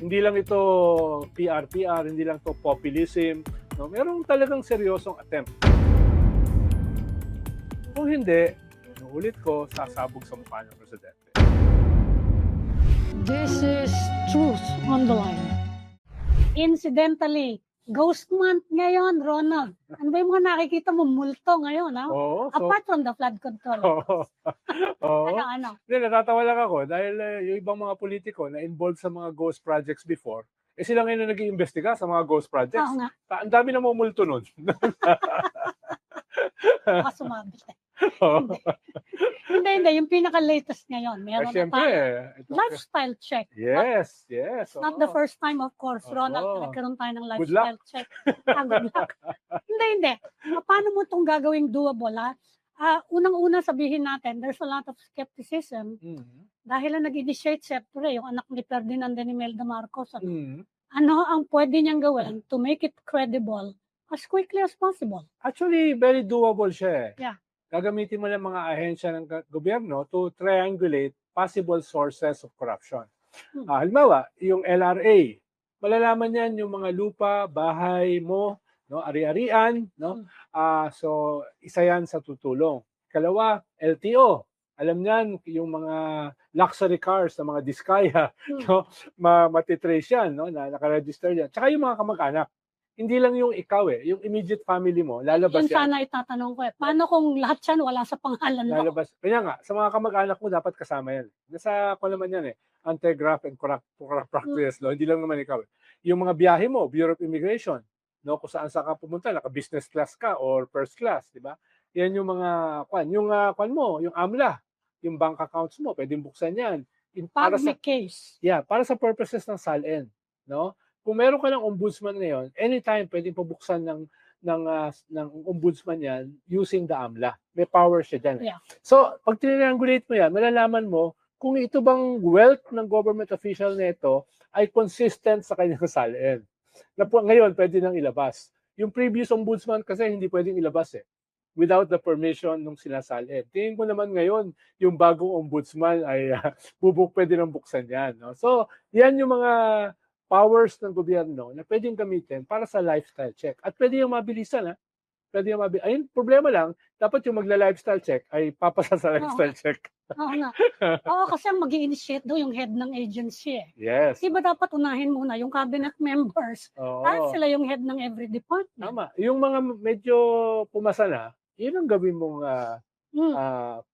Hindi lang ito PR-PR, hindi lang ito populism. No? Merong talagang seryosong attempt. Kung hindi, ulit ko, sasabog sa mukha ng presidente. This is truth on the line. Incidentally, ghost month ngayon, Ronald. Ano ba yung mga nakikita mo multo ngayon, ha? Oo, so, Apart from the flood control. oo. Oo. Ano, ano? Hindi, natatawa lang ako dahil eh, yung ibang mga politiko na involved sa mga ghost projects before, eh sila ngayon na nag-iimbestiga sa mga ghost projects. Oo nga, Ta- Ang dami na mumulto nun. baka sumabit. eh. Hindi, hindi. Yung pinaka-latest ngayon, Eh, meron na Siyempre, tayo. ito, Lifestyle check. yes, yes. Not oo. the first time, of course, Ronald, Oo. na nagkaroon tayo ng Good luck. lifestyle check. Ah, good luck. hindi, hindi. Ah, Paano mo itong gagawing doable, ha? Ah, unang-una sabihin natin, there's a lot of skepticism Mhm. dahil ang nag-initiate, syempre, yung anak ni Ferdinand and Imelda Marcos. Ano, Mhm. ano ang pwede niyang gawin to make it credible as quickly as possible? Actually, very doable siya eh. Yeah. Gagamitin mo lang mga ahensya ng gobyerno to triangulate possible sources of corruption. Hmm. Ah, halimbawa, yung LRA, malalaman yan yung mga lupa, bahay mo, no, ari-arian, no? Ah, so isa yan sa tutulong. Kalawa, LTO. Alam niyan yung mga luxury cars na mga Diskaya, Hmm. no, ma matitrace yan, no, na nakaregister yan. Tsaka yung mga kamag-anak. Hindi lang yung ikaw eh, yung immediate family mo, lalabas Yan yan. sana itatanong ko eh. Paano kung lahat yan wala sa pangalan mo? Lalabas. Kaya nga, sa mga kamag-anak mo, dapat kasama yan. Nasa, ko naman yan eh, anti-graft and corrupt, corrupt practices law. Hindi lang naman ikaw. eh. Yung mga biyahe mo, Bureau of Immigration, no, kung saan saan ka pumunta, naka-business class ka or first class, di ba? Yan yung mga, kwan, yung uh, kwan mo, yung AMLA, yung bank accounts mo, pwedeng buksan yan. In, Pag para sa, case. yeah, para sa purposes ng SALN, no? Kung meron ka ng ombudsman ngayon, anytime pwedeng pabuksan ng ng ah, ng ombudsman yan using the AMLA. May power siya diyan. Yeah. So, pag tinangulate mo yan, malalaman mo kung ito bang wealth ng government official nito ay consistent sa kanyang SALN. Na po, ngayon, pwede nang ilabas. Yung previous ombudsman kasi hindi pwedeng ilabas eh without the permission ng sinasalin. Tingin ko naman ngayon, yung bagong ombudsman ay uh, bubuk pwede nang buksan yan. No? So, yan yung mga powers ng gobyerno na pwedeng gamitin para sa lifestyle check. At pwede yung mabilisan, ha? Pwede yung mabilisan. Ayun, problema lang, dapat yung magla-lifestyle check ay papasa sa lifestyle check. Oo nga. Oo, kasi mag initiate daw yung head ng agency eh. Yes. Di ba dapat unahin muna yung cabinet members? Oo. Dahil sila yung head ng every department. Tama. Yung mga medyo pumasa na, yun ang gawin mong ah, Mm.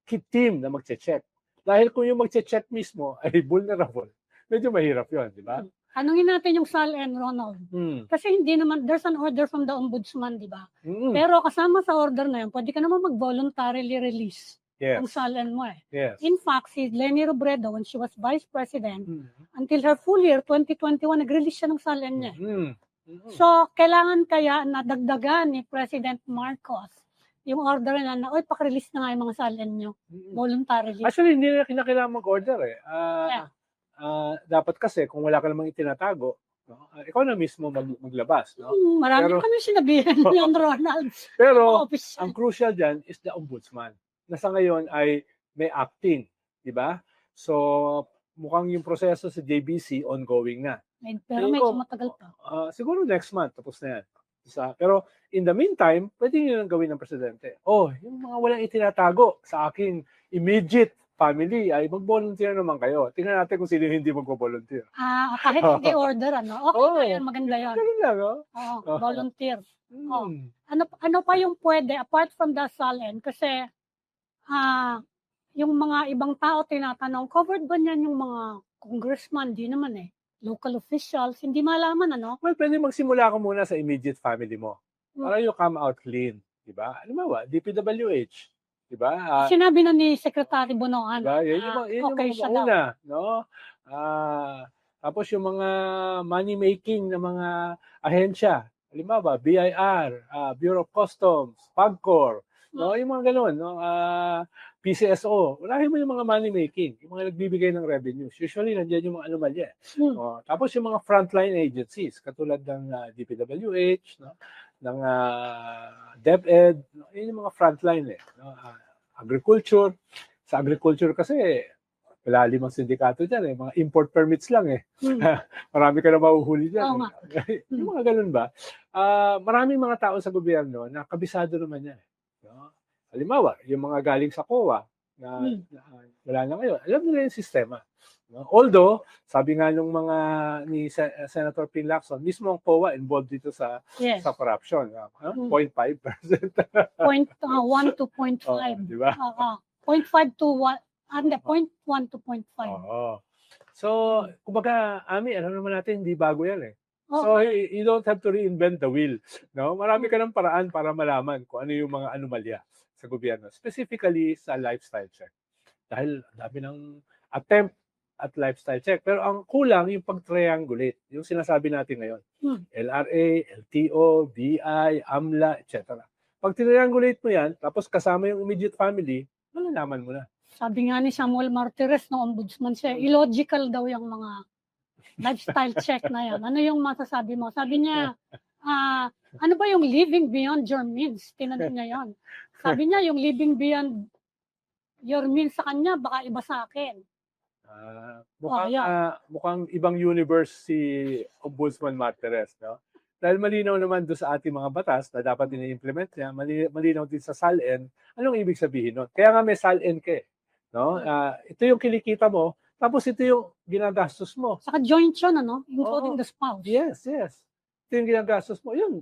key team na magche-check. Dahil kung yung magche-check mismo ay vulnerable, medyo mahirap yun, di ba? Tanungin natin yung SALN, Ronald. Mm. Kasi hindi naman, there's an order from the ombudsman, di ba? Mm. Pero kasama sa order na yun, pwede ka naman mag-voluntarily release Yes. ang SALN mo eh. Yes. In fact, si Lenny Robredo, when she was vice president, Mm. until her full year, 2021, nag-release siya ng SALN niya. eh. Mm. Mm. So, kailangan kaya na dagdagan ni President Marcos yung order na na, oy, pakirelease na nga yung mga SALN nyo, Mm. voluntarily. Actually, hindi na kinakailangan mag-order eh. Ah, Yeah. Ah, dapat kasi, kung wala ka namang itinatago, no, ah, ikaw na mismo mag- maglabas. No? Hmm, marami Pero- kami sinabihan yan, Ronald. Pero, ang crucial dyan is the ombudsman. Na sa ngayon ay may acting. Di ba? So, mukhang yung proseso sa JBC ongoing na. Pero Tingin medyo ko, matagal pa. Ah, siguro next month, tapos na yan. Isa. Pero in the meantime, pwede nyo nang gawin ng presidente. Oh, yung mga walang itinatago sa aking immediate family ay mag-volunteer naman kayo. Tingnan natin kung sino hindi mag-volunteer. Ah, kahit hindi order, ano? Okay na yan, maganda yan. Ganun lang, oh. Oo, Oo. volunteer. Oh. Hmm. Ano ano pa yung pwede apart from the SALN? Kasi ah yung mga ibang tao tinatanong, covered ba niyan yung mga congressman? Di naman eh. Local officials, hindi malaman ano? Well, pwede magsimula ka muna sa immediate family mo. Hmm. Para you come out clean. Diba? Ano ba? DPWH. Diba? Ah, Sinabi na ni Secretary Bonoan. Diba? Yan yung, ah, yan yung okay mga una, no? Ah, tapos yung mga money making na mga ahensya, halimbawa BIR, ah, Bureau of Customs, PAGCOR, no? Yung mga ganun, no? Ah, PCSO, unahin mo yung mga money making, yung mga nagbibigay ng revenues. Usually nandiyan yung mga anomalya. Hmm. Oh, tapos yung mga frontline agencies katulad ng ah, DPWH, no? Ng ah, DepEd, yun yung mga frontline eh, no? Ah, agriculture. Sa agriculture kasi malalim ang sindikato dyan eh. Mga import permits lang eh. Hmm. Marami ka na mahuhuli dyan. Nga. eh. yung mga ganun ba? Ah, maraming mga tao sa gobyerno na kabisado naman yan. eh. No? Halimbawa, yung mga galing sa COA na, Hmm. na wala na ngayon, alam nila yung sistema. No? Although, sabi nga nung mga ni Sen- Senator Pin Lacson, mismo ang COA involved dito sa Yes. sa corruption. ah, Hmm. 0.5%. Point uh, 1 to point Oo, 5. di ba? Oo. Point 5 to 1. Hindi, point 1 to point 5. Oo. So, kumbaga, Ami, alam naman natin, hindi bago yan eh. Oo. So, you, don't have to reinvent the wheel. No? Marami ka ng paraan para malaman kung ano yung mga anomalya sa gobyerno. Specifically sa lifestyle check. Dahil dami ng attempt at lifestyle check. Pero ang kulang yung pag-triangulate, yung sinasabi natin ngayon. Hmm. LRA, LTO, BI, AMLA, etc. Pag triangulate mo yan, tapos kasama yung immediate family, malalaman mo na. Sabi nga ni Samuel Martires, no, ombudsman siya, illogical daw yung mga lifestyle check na yan. Ano yung masasabi mo? Sabi niya, ah, ano ba yung living beyond your means? Tinanong niya yon. Sabi niya, yung living beyond your means sa kanya, baka iba sa akin. Ah, mukhang, yeah. ah, mukhang ibang universe si Ombudsman Martires, no? Dahil malinaw naman doon sa ating mga batas na dapat ini-implement niya, mali- malinaw din sa SALN, anong ibig sabihin nun? Kaya nga may SALN ka eh, no? Ah, ito yung kilikita mo, tapos ito yung ginagastos mo. Saka joint yun, ano? Including Oo. the spouse. Yes, yes. Ito yung ginagastos mo. Yun,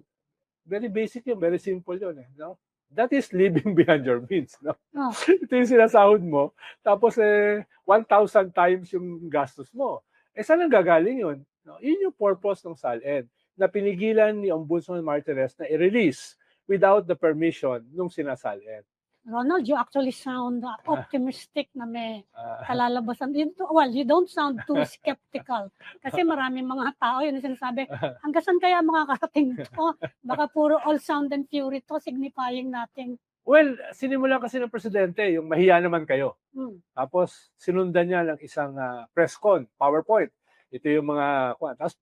very basic yun, very simple yun eh, no? That is living beyond your means, no? Oh. Ito yung sinasahod mo, tapos eh, 1,000 times yung gastos mo. Eh, saan ang gagaling yun? No? Yun yung purpose ng SALN, na pinigilan ni Ombudsman Martires na i-release without the permission nung sinasaln. Ronald, you actually sound uh, optimistic na may Ah, kalalabasan. You Well, you don't sound too skeptical. Kasi maraming mga tao yun sinasabi, hanggang saan kaya makakarating to? Baka puro all sound and fury to, signifying natin. well, sinimulan kasi ng presidente, yung mahiya naman kayo. Hmm. Tapos sinundan niya ng isang ah, press con, PowerPoint. Ito yung mga, kuwan. tapos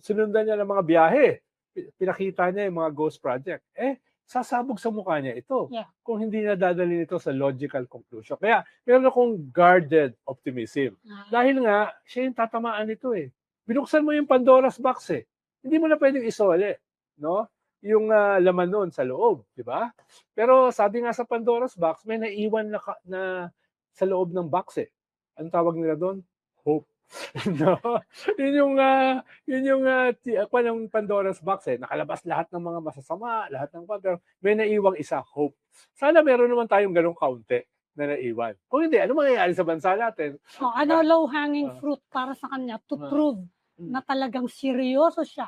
sinundan niya ng mga biyahe. Pi- Pinakita niya yung mga ghost project. Eh, sasabog sa mukha niya ito Yeah. kung hindi na dadalhin ito sa logical conclusion. Kaya meron akong guarded optimism. Ah, Dahil nga, siya yung tatamaan nito eh. Binuksan mo yung Pandora's box eh. Hindi mo na pwedeng isole, no? Yung ah, laman nun sa loob, di ba? Pero sabi nga sa Pandora's box, may naiwan na, ka- na sa loob ng box eh. Anong tawag nila doon? Hope. no? Yun yung ah, yun yung uh, ng Pandora's box eh. Nakalabas lahat ng mga masasama, lahat ng pero may naiwang isa, hope. Sana meron naman tayong ganong kaunti na naiwan. Kung hindi, ano mangyayari sa bansa natin? so, ano low-hanging Ah. fruit para sa kanya to Ah. prove Hmm. na talagang seryoso siya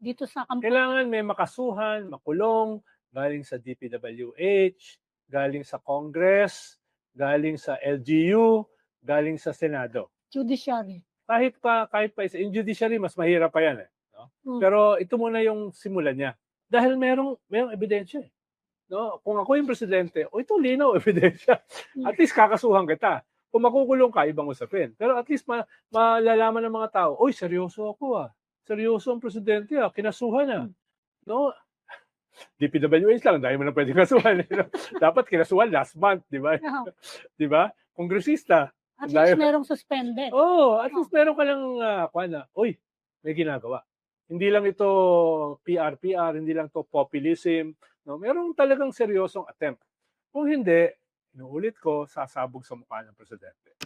dito sa kamp- Kailangan may makasuhan, makulong, galing sa DPWH, galing sa Congress, galing sa LGU, galing sa Senado. Judiciary. Kahit pa kahit pa isa, in judiciary mas mahirap pa 'yan eh, no? Hmm. Pero ito muna yung simulan niya. Dahil merong merong ebidensya eh. No, kung ako yung presidente, o ito linaw ebidensya. Hmm. At least kakasuhan kita. Kung makukulong ka, ibang usapin. Pero at least ma- malalaman ng mga tao, oy, seryoso ako ah. Seryoso ang presidente ah, kinasuhan ah. No? DPWH lang, dahil mo na pwede kasuhan. eh, no? Dapat kinasuhan last month, di ba? Ah, Di ba? Kongresista. At Dahil- least merong suspended. Oh, at least meron ka lang uh, na, oy, may ginagawa. Hindi lang ito PR-PR, hindi lang to populism. No? Merong talagang seryosong attempt. Kung hindi, inuulit ko, sasabog sa mukha ng presidente.